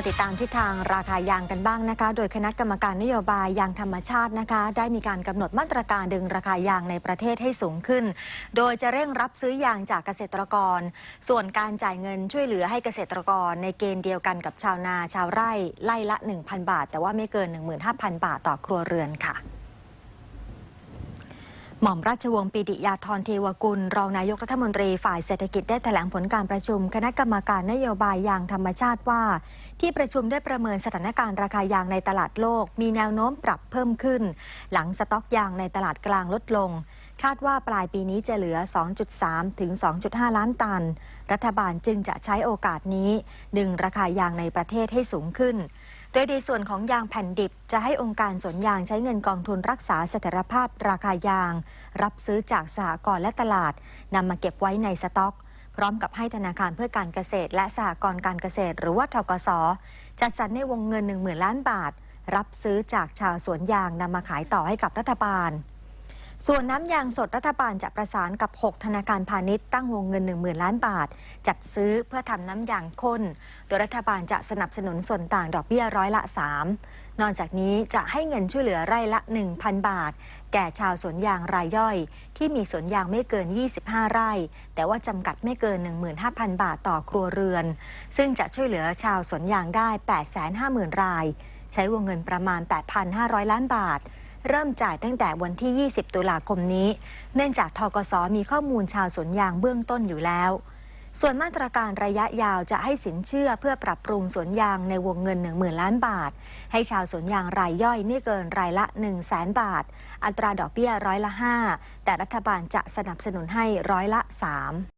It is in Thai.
มาติดตามทิศทางราคายางกันบ้างนะคะ โดยคณะกรรมการนโยบายยางธรรมชาตินะคะ ได้มีการกำหนดมาตรการดึงราคายางในประเทศให้สูงขึ้น โดยจะเร่งรับซื้อยางจากเกษตรกร ส่วนการจ่ายเงินช่วยเหลือให้เกษตรกร ในเกณฑ์เดียวกันกับชาวนาชาวไร่ไล่ละ 1,000 บาท แต่ว่าไม่เกิน 15,000 บาทต่อครัวเรือนค่ะ หม่อมราชวงศ์ปีดิยาธรเทวกุล รองนายกรัฐมนตรีฝ่ายเศรษฐกิจได้แถลงผลการประชุม คณะกรรมการนโยบายยางธรรมชาติว่า ที่ประชุมได้ประเมินสถานการณ์ราคายางในตลาดโลก มีแนวโน้มปรับเพิ่มขึ้น หลังสต็อกยางในตลาดกลางลดลง คาดว่าปลายปีนี้จะเหลือ 2.3 ถึง 2.5 ล้านตัน รัฐบาลจึงจะใช้โอกาสนี้ ดึงราคายางในประเทศให้สูงขึ้นโดยในส่วนของยางแผ่นดิบ จะให้องค์การสวนยางใช้เงินกองทุนรักษาเสถียรภาพราคายาง รับซื้อจากสหกรณ์และตลาดนำมาเก็บไว้ในสต็อก พร้อมกับให้ธนาคารเพื่อการเกษตร และสหกรณ์การเกษตร หรือว่าทกสจัดสรรในวงเงิน 1 0,000 ล้านบาท รับซื้อจากชาวสวนยางนำมาขายต่อให้กับรัฐบาล ส่วนน้ำยางสดรัฐบาลจะประสานกับ 6 ธนาคารพาณิชย์ตั้งวงเงิน 10,000 ล้านบาท จัดซื้อเพื่อทำน้ำยางข้น โดยรัฐบาลจะสนับสนุนส่วนต่างดอกเบี้ยร้อยละ 3 นอกจากนี้จะให้เงินช่วยเหลือไร่ละ 1,000 บาท แก่ชาวสวนยางรายย่อย ที่มีสวนยางไม่เกิน 25 ไร่ แต่ว่าจำกัดไม่เกิน 15,000 บาทต่อครัวเรือน ซึ่งจะช่วยเหลือชาวสวนยางได้ 850,000 ราย ใช้วงเงินประมาณ 8,500 ล้านบาท เริ่มจ่ายตั้งแต่วันที่ 20 ตุลาคมนี้ เนื่องจากทกสมีข้อมูลชาวสวนยางเบื้องต้นอยู่แล้ว ส่วนมาตรการระยะยาวจะให้สินเชื่อเพื่อปรับปรุงสวนยางในวงเงิน 10,000 ล้านบาท ให้ชาวสวนยางรายย่อยไม่เกินรายละ 1 0 0 0 0แสนบาท อัตราดอกเบี้ยร้อยละ 5 แต่รัฐบาลจะสนับสนุนให้ร้อยละ 3